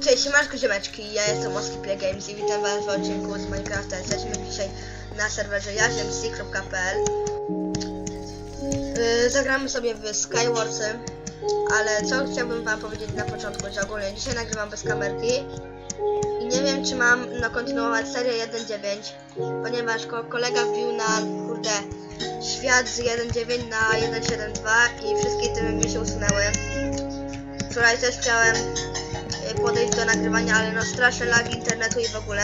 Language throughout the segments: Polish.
Cześć, siemanko ziomeczki, ja jestem Moski Games i witam was w odcinku z Minecrafta. Jesteśmy dzisiaj na serwerze jaziemc.pl yy, Zagramy sobie w Skywarsy, ale co chciałbym wam powiedzieć na początku, że ogólnie dzisiaj nagrywam bez kamerki i nie wiem czy mam no, kontynuować serię 1.9, ponieważ ko kolega wbił na, kurde, świat z 1.9 na 1.7.2 i wszystkie tymy mi się usunęły. Wczoraj też chciałem y, podejść do nagrywania, ale no straszne lag internetu i w ogóle.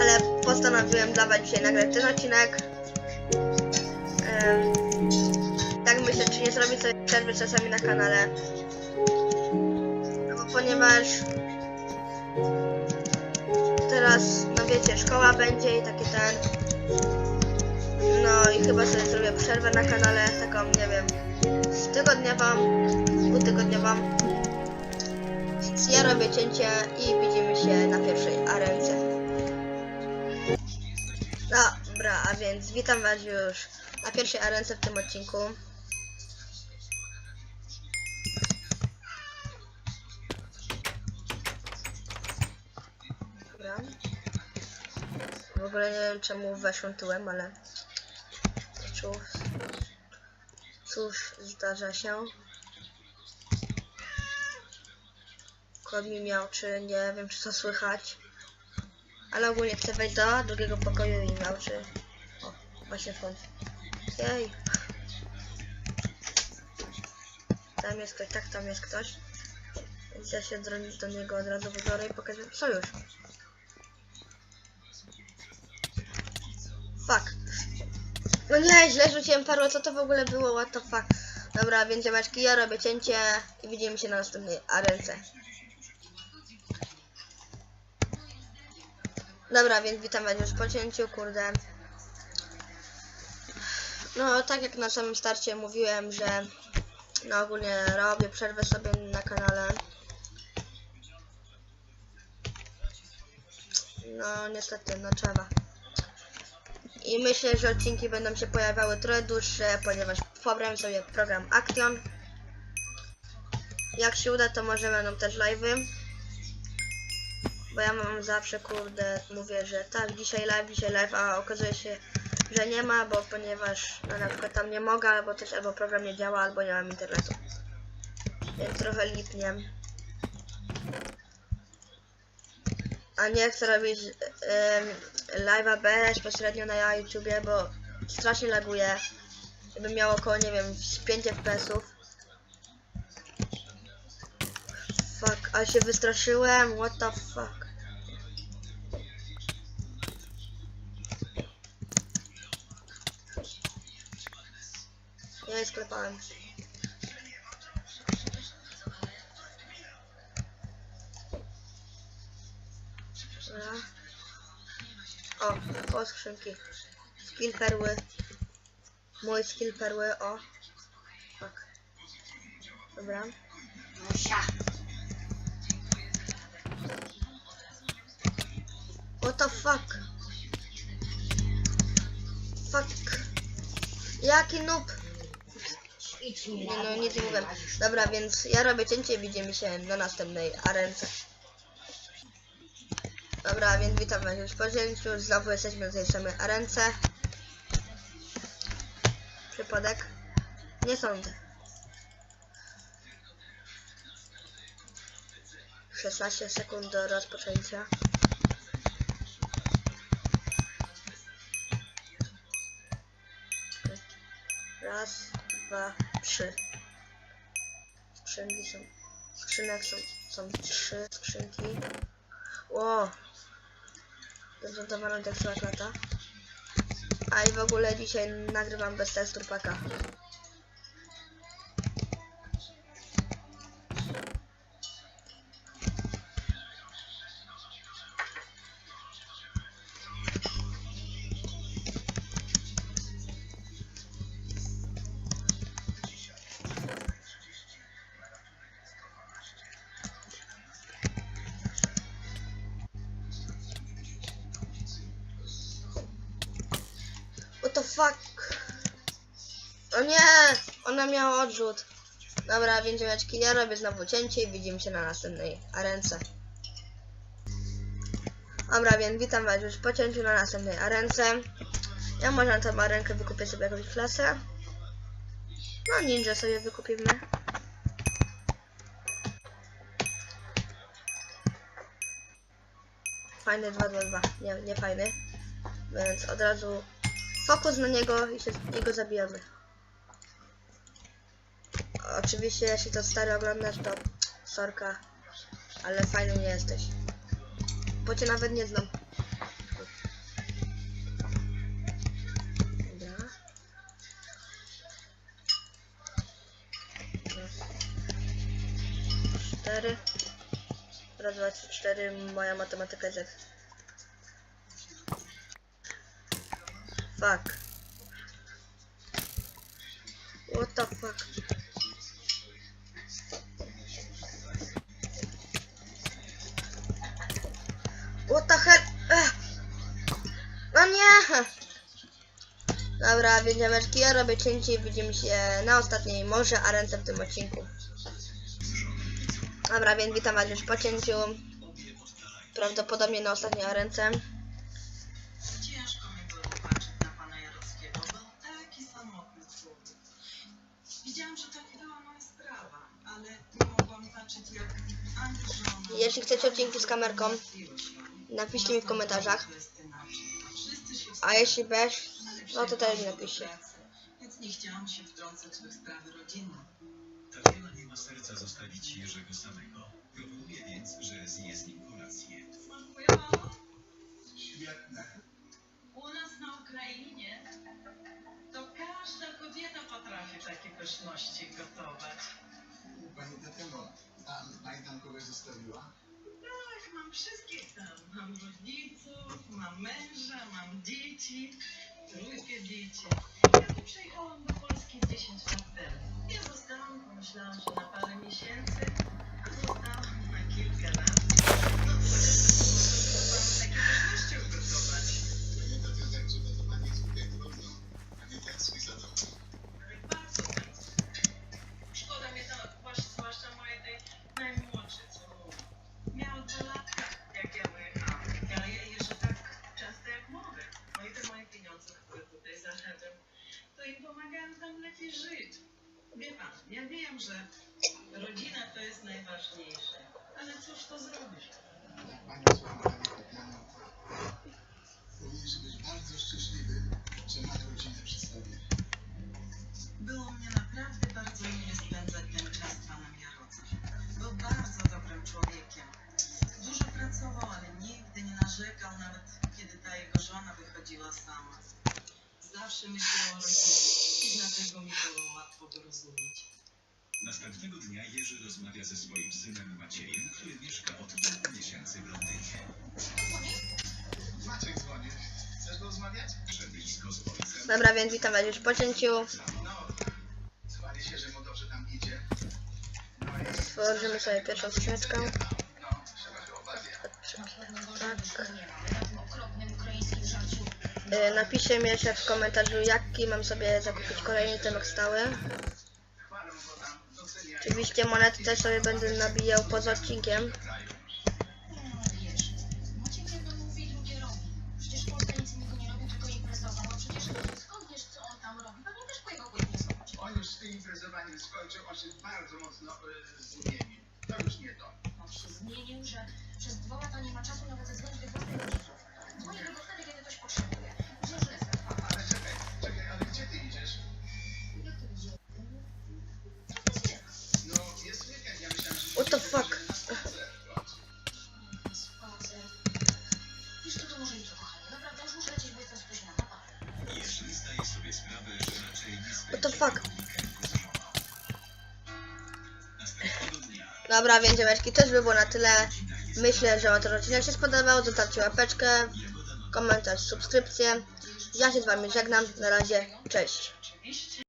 Ale postanowiłem dla was dzisiaj nagrać ten odcinek. Tak myślę, czy nie zrobić sobie przerwy czasami na kanale. No bo ponieważ teraz, no wiecie, szkoła będzie i taki ten. Chyba sobie zrobię przerwę na kanale, taką, nie wiem, tygodniową, dwutygodniową. Więc ja robię cięcie i widzimy się na pierwszej arence. Dobra, a więc witam was już na pierwszej arence w tym odcinku. Dobra. W ogóle nie wiem czemu weszłem tyłem, ale cóż, cóż zdarza się. Kod mi miał, czy nie wiem, czy to słychać. Ale ogólnie chcę wejść do drugiego pokoju i miał, czy... O, właśnie końcu. Jej. Tam jest ktoś, tak, tam jest ktoś. Więc ja się do, do niego od razu wybiorę i pokażę sojusz. Fuck. No nie, źle rzuciłem perłę, co to w ogóle było, what the fuck. Dobra, więc ziomeczki, ja robię cięcie i widzimy się na następnej arence. Dobra, więc witam was już po cięciu, kurde. No, tak jak na samym starcie mówiłem, że no ogólnie robię przerwę sobie na kanale. No, niestety, no trzeba. I myślę, że odcinki będą się pojawiały trochę dłuższe, ponieważ pobrałem sobie program Action. Jak się uda, to może będą też live'y. Bo ja mam zawsze, kurde, mówię, że tak, dzisiaj live, dzisiaj live, a okazuje się, że nie ma, bo ponieważ no, na przykład tam nie mogę, albo też albo program nie działa, albo nie mam internetu. Więc trochę lipnie. A nie chcę robić live'a bezpośrednio na YouTubie, bo strasznie laguje. Żeby miało około, nie wiem, z 5 FPS-ów. Fuck, a się wystraszyłem, what the fuck. Ja je sklepałem. O, o skrzynki. Skill perły. Mój skill perły, o. Fuck. Dobra. What the fuck? Fuck. Jaki noob? Nie, no nic nie mówię. Dobra, więc ja robię cięcie, widzimy się na następnej arence. Dobra, więc witam was już po. Znowu jesteśmy samej arence. Przypadek? Nie sądzę. 16 sekund do rozpoczęcia. Raz, dwa, trzy. Skrzynki są. Skrzynek są, są trzy skrzynki. Ło! Prezentowano tekstura klata. A i w ogóle dzisiaj nagrywam bez testu paka. What the fuck? O nie! Ona miała odrzut. Dobra, więziomeczki, ja robię znowu cięcie i widzimy się na następnej arence. Dobra, więc witam was już po cięciu na następnej arence. Ja może na tą arenkę wykupię sobie jakąś klasę. No ninja sobie wykupimy. Fajny 222, nie, nie fajny. Więc od razu fokus na niego i, się, i go zabijamy. Oczywiście jeśli to stary oglądasz to sorka, ale fajny nie jesteś. Bo cię nawet nie znam. Dobra. Cztery. Raz, dwa, trzy, cztery. Moja matematyka jest Fuck. What the fuck? What the hell? No nie! Dobra, wiedziameczki, ja robię cięcie i widzimy się na ostatniej może arence w tym odcinku. Dobra, więc witam was już po cięciu. Prawdopodobnie na ostatniej arence. Jeśli chcecie odcinki z kamerką, napiszcie mi w komentarzach. A jeśli bez, no to też napiszcie. Więc nie chciałam się wtrącać we sprawy rodzinne. Tatiana nie ma serca zostawić Jerzego samego. Proponuje więc, że zje z nim kolację. Świetne. U nas na Ukrainie to każda kobieta potrafi takie pyszności gotować. Pani pani tam kogoś zostawiła? Tak, mam wszystkich tam. Mam rodziców, mam męża, mam dzieci, trójkę dzieci. Ja tu przyjechałam do Polski 10 lat temu. Ja zostałam, pomyślałam, że na parę miesięcy, a tam lepiej żyć. Wie pan, ja wiem, że rodzina to jest najważniejsze. Ale cóż to zrobisz? Pani słaba, pani Tateno, powinieneś być bardzo dlatego mi było łatwo go rozumieć. Następnego dnia Jerzy rozmawia ze swoim synem Maciejem, który mieszka od kilku miesięcy w Londynie. Maciek dzwoni. Chcesz rozmawiać? Że blisko z ojcem Dobra, więc witam was już po cięciu. No. Chwali się, że mu dobrze tam idzie. No i... Stworzymy sobie pierwszą skrzyneczkę. No, trzeba się obawiać. Tak. Napiszcie mi jeszcze w komentarzu, jaki mam sobie zakupić kolejny temat stały. Oczywiście monety też sobie będę nabijał poza odcinkiem. Bardzo mocno y, zmienił. To już nie to. Się zmienił, że przez dwa lata nie ma czasu nawet zadzwonić do własnych rodziców. What the fuck? Dobra, więc ziomeczki, to już by było na tyle. Myślę, że wam ten odcinek się spodobał. Zostawcie łapeczkę, komentarz, subskrypcję. Ja się z wami żegnam. Na razie, cześć.